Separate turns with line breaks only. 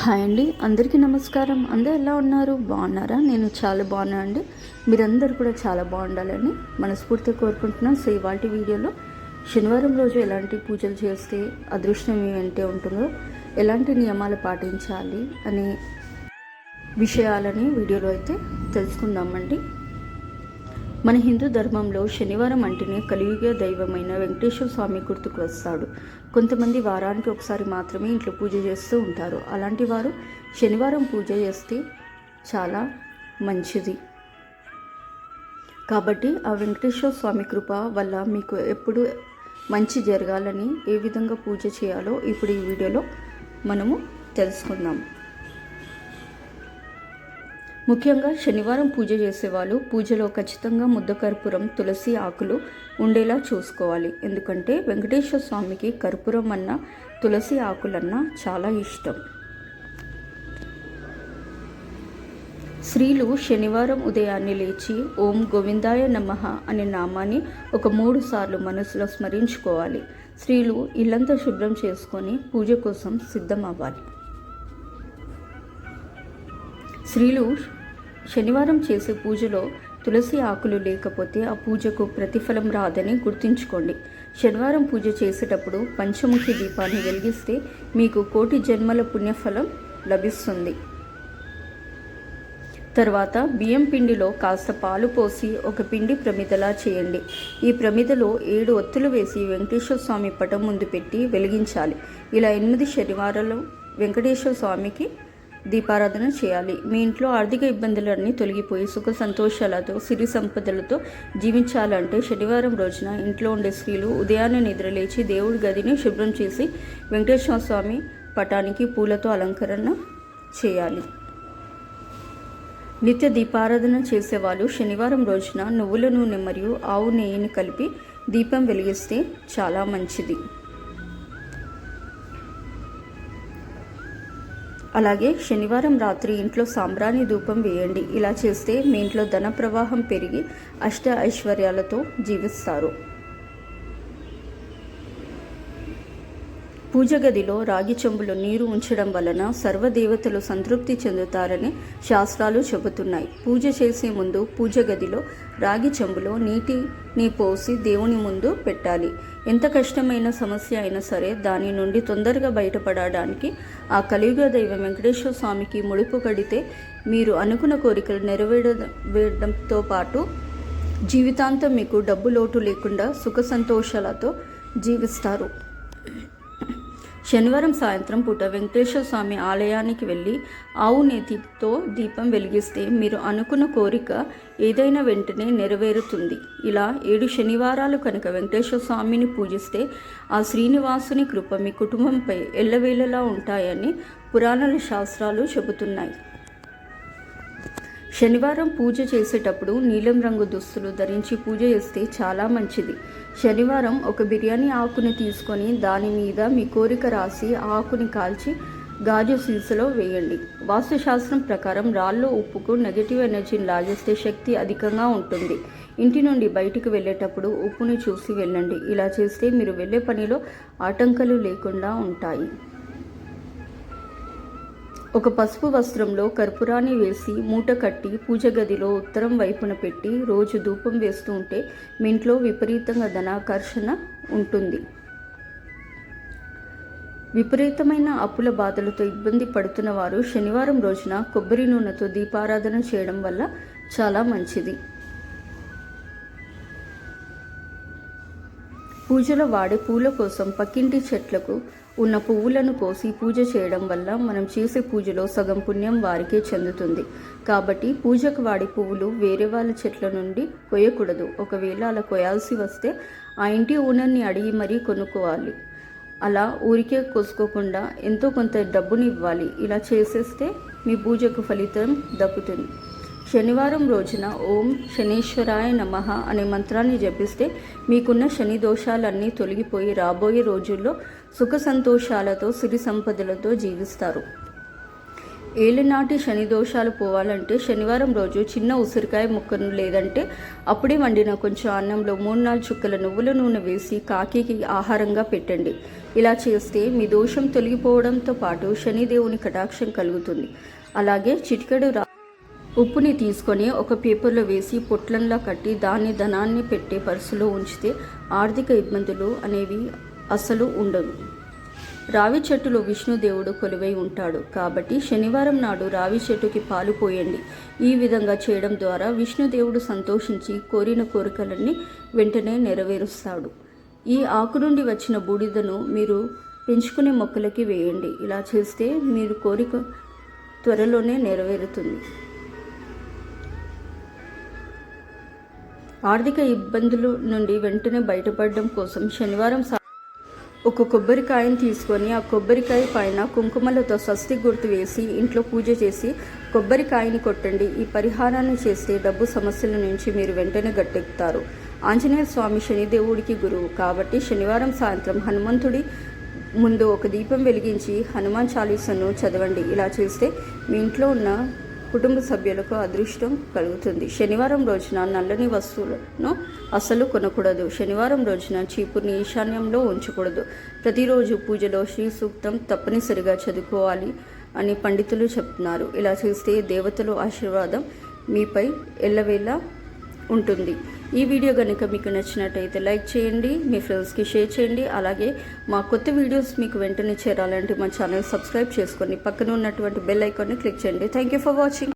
Hi అండి అందరికీ నమస్కారం. అందరూ ఎలా ఉన్నారు? బాగున్నారా? నేను చాలా బాగున్నా అండి. మీరందరూ కూడా చాలా బాగుండాలని మనస్ఫూర్తిగా కోరుకుంటున్నాను సో ఇవాళ వీడియోలో శనివారం రోజు ఎలాంటి పూజలు చేస్తే అదృష్టం ఏమంటే ఉంటుందో ఎలాంటి నియమాలు పాటించాలి అనే విషయాలని వీడియోలో అయితే తెలుసుకుందామండి. మన హిందూ ధర్మంలో శనివారం అంటేనే కలియుగ దైవమైన వెంకటేశ్వర స్వామి గుర్తుకు వస్తాడు. కొంతమంది వారానికి ఒకసారి మాత్రమే ఇంట్లో పూజ చేస్తూ ఉంటారు. అలాంటి వారు శనివారం పూజ చేస్తే చాలా మంచిది. కాబట్టి ఆ వెంకటేశ్వర స్వామి కృప వల్ల మీకు ఎప్పుడు మంచి జరగాలని ఏ విధంగా పూజ చేయాలో ఇప్పుడు ఈ వీడియోలో మనము తెలుసుకుందాం. ముఖ్యంగా శనివారం పూజ చేసేవాళ్ళు పూజలో ఖచ్చితంగా ముద్ద కర్పూరం తులసి ఆకులు ఉండేలా చూసుకోవాలి. ఎందుకంటే వెంకటేశ్వర స్వామికి కర్పూరం అన్న తులసి ఆకులన్నా చాలా ఇష్టం. స్త్రీలు శనివారం ఉదయాన్నే లేచి ఓం గోవిందాయ నమః అనే నామాన్ని ఒక మూడు సార్లు మనసులో స్మరించుకోవాలి. స్త్రీలు ఇల్లంతా శుభ్రం చేసుకొని పూజ కోసం సిద్ధం అవ్వాలి స్త్రీలు శనివారం చేసే పూజలో తులసి ఆకులు లేకపోతే ఆ పూజకు ప్రతిఫలం రాదని గుర్తుంచుకోండి. శనివారం పూజ చేసేటప్పుడు పంచముఖి దీపాన్ని వెలిగిస్తే మీకు కోటి జన్మల పుణ్యఫలం లభిస్తుంది. తర్వాత బియ్యం పిండిలో కాస్త పాలు పోసి ఒక పిండి ప్రమిదలా చేయండి. ఈ ప్రమిదలో ఏడు ఒత్తులు వేసి వెంకటేశ్వర స్వామి పటం ముందు పెట్టి వెలిగించాలి. ఇలా ఎనిమిది శనివారాలు వెంకటేశ్వర స్వామికి దీపారాధన చేయాలి. మీ ఇంట్లో ఆర్థిక ఇబ్బందులన్నీ తొలగిపోయి సుఖ సంతోషాలతో సిరి సంపదలతో జీవించాలంటే శనివారం రోజున ఇంట్లో ఉండే స్త్రీలు ఉదయాన్నే నిద్రలేచి దేవుడి గదిని శుభ్రం చేసి వెంకటేశ్వర స్వామి పటానికి పూలతో అలంకరణ చేయాలి. నిత్య దీపారాధన చేసేవాళ్ళు శనివారం రోజున నువ్వుల నూనె మరియు ఆవు నెయ్యిని కలిపి దీపం వెలిగిస్తే చాలా మంచిది. అలాగే శనివారం రాత్రి ఇంట్లో సాంబ్రాణి ధూపం వేయండి. ఇలా చేస్తే మీ ఇంట్లో ధన ప్రవాహం పెరిగి అష్ట ఐశ్వర్యాలతో జీవిస్తారు. పూజ గదిలో రాగి చెంబులో నీరు ఉంచడం వలన సర్వదేవతలు సంతృప్తి చెందుతారని శాస్త్రాలు చెబుతున్నాయి. పూజ చేసే ముందు పూజ గదిలో రాగి చెంబులో నీటిని పోసి దేవుని ముందు పెట్టాలి. ఎంత కష్టమైన సమస్య అయినా సరే దాని నుండి తొందరగా బయటపడడానికి ఆ కలియుగ దైవం వెంకటేశ్వర స్వామికి ముడుపు కడితే మీరు అనుకున్న కోరికలు నెరవేరడంతో పాటు జీవితాంతం మీకు డబ్బు లోటు లేకుండా సుఖ సంతోషాలతో జీవిస్తారు. శనివారం సాయంత్రం పూట వెంకటేశ్వర స్వామి ఆలయానికి వెళ్ళి ఆవు నేతితో దీపం వెలిగిస్తే మీరు అనుకున్న కోరిక ఏదైనా వెంటనే నెరవేరుతుంది. ఇలా ఏడు శనివారాలు కనుక వెంకటేశ్వర స్వామిని పూజిస్తే ఆ శ్రీనివాసుని కృప మీ కుటుంబంపై ఎల్లవేళలా ఉంటాయని పురాణాల శాస్త్రాలు చెబుతున్నాయి. శనివారం పూజ చేసేటప్పుడు నీలం రంగు దుస్తులు ధరించి పూజ చేస్తే చాలా మంచిది. శనివారం ఒక బిర్యానీ ఆకుని తీసుకొని దాని మీద మీ కోరిక రాసి ఆకుని కాల్చి గాజు సీసలో వేయండి. వాస్తుశాస్త్రం ప్రకారం రాళ్ళు ఉప్పుకు నెగిటివ్ ఎనర్జీని లాగేస్తే శక్తి అధికంగా ఉంటుంది. ఇంటి నుండి బయటికి వెళ్ళేటప్పుడు ఉప్పుని చూసి వెళ్ళండి. ఇలా చేస్తే మీరు వెళ్ళే పనిలో ఆటంకాలు లేకుండా ఉంటాయి. ఒక పసుపు వస్త్రంలో కర్పూరాన్ని వేసి మూట కట్టి పూజ గదిలో ఉత్తరం వైపున పెట్టి రోజు ధూపం వేస్తూ ఉంటే మీ ఇంట్లో విపరీతంగా ధనాకర్షణ ఉంటుంది. విపరీతమైన అప్పుల బాధలతో ఇబ్బంది పడుతున్న వారు శనివారం రోజున కొబ్బరి నూనెతో దీపారాధన చేయడం వల్ల చాలా మంచిది. పూజలో వాడే పూల కోసం పక్కింటి చెట్లకు ఉన్న పువ్వులను కోసి పూజ చేయడం వల్ల మనం చేసే పూజలో సగం పుణ్యం వారికే చెందుతుంది. కాబట్టి పూజకు వాడే పువ్వులు వేరే వాళ్ళ చెట్ల నుండి కొయ్యకూడదు. ఒకవేళ అలా కొయాల్సి వస్తే ఆ ఇంటి ఓనర్ని అడిగి మరీ కొనుక్కోవాలి. అలా ఊరికే కోసుకోకుండా ఎంతో కొంత డబ్బుని ఇవ్వాలి ఇలా చేసేస్తే మీ పూజకు ఫలితం దక్కుతుంది. శనివారం రోజున ఓం శనీశ్వరాయ నమ అనే మంత్రాన్ని జపిస్తే మీకున్న శని దోషాలన్నీ తొలగిపోయి రాబోయే రోజుల్లో సుఖ సంతోషాలతో సిరి సంపదలతో జీవిస్తారు. ఏలినాటి శని దోషాలు పోవాలంటే శనివారం రోజు చిన్న ఉసిరికాయ ముక్కను లేదంటే అప్పుడే వండిన కొంచెం అన్నంలో మూడు నాలుగు చుక్కల నువ్వుల నూనె వేసి కాకికి ఆహారంగా పెట్టండి. ఇలా చేస్తే మీ దోషం తొలగిపోవడంతో పాటు శనిదేవుని కటాక్షం కలుగుతుంది. అలాగే చిటికెడు రా ఉప్పుని తీసుకొని ఒక పేపర్లో వేసి పొట్లంలా కట్టి దాన్ని ధనాన్ని పెట్టే పర్సులో ఉంచితే ఆర్థిక ఇబ్బందులు అనేవి అసలు ఉండవు. రావి చెట్టులో విష్ణుదేవుడు కొలువై ఉంటాడు. కాబట్టి శనివారం నాడు రావి చెట్టుకి పాలు పోయండి. ఈ విధంగా చేయడం ద్వారా విష్ణుదేవుడు సంతోషించి కోరిన కోరికలన్నీ వెంటనే నెరవేరుస్తాడు. ఈ ఆకు నుండి వచ్చిన బూడిదను మీరు పెంచుకునే మొక్కలకి వేయండి. ఇలా చేస్తే మీరు కోరిక త్వరలోనే నెరవేరుతుంది. ఆర్థిక ఇబ్బందుల నుండి వెంటనే బయటపడడం కోసం శనివారం ఒక కొబ్బరికాయను తీసుకొని ఆ కొబ్బరికాయ పైన కుంకుమలతో స్వస్తి గుర్తు వేసి ఇంట్లో పూజ చేసి కొబ్బరికాయని కొట్టండి. ఈ పరిహారాన్ని చేస్తే డబ్బు సమస్యల నుంచి మీరు వెంటనే గట్టెక్కుతారు. ఆంజనేయ స్వామి శనిదేవుడికి గురువు. కాబట్టి శనివారం సాయంత్రం హనుమంతుడి ముందు ఒక దీపం వెలిగించి హనుమాన్ చాలీసను చదవండి. ఇలా చేస్తే మీ ఇంట్లో ఉన్న కుటుంబ సభ్యులకు అదృష్టం కలుగుతుంది. శనివారం రోజున నల్లని వస్తువులను అస్సలు కొనకూడదు. శనివారం రోజున చీపుర్ని ఈశాన్యంలో ఉంచకూడదు. ప్రతిరోజు పూజలో శ్రీ సూక్తం తప్పనిసరిగా చదువుకోవాలి అని పండితులు చెప్తున్నారు. ఇలా చేస్తే దేవతలు ఆశీర్వాదం మీపై ఎల్లవేళ ఉంటుంది. ఈ వీడియో కనుక మీకు నచ్చినట్టయితే లైక్ చేయండి మీ ఫ్రెండ్స్కి షేర్ చేయండి అలాగే మా కొత్త వీడియోస్ మీకు వెంటనే చేరాలంటే మా ఛానల్ సబ్స్క్రైబ్ చేసుకొని పక్కన ఉన్నటువంటి బెల్ ఐకాన్ని క్లిక్ చేయండి. Thank you for watching.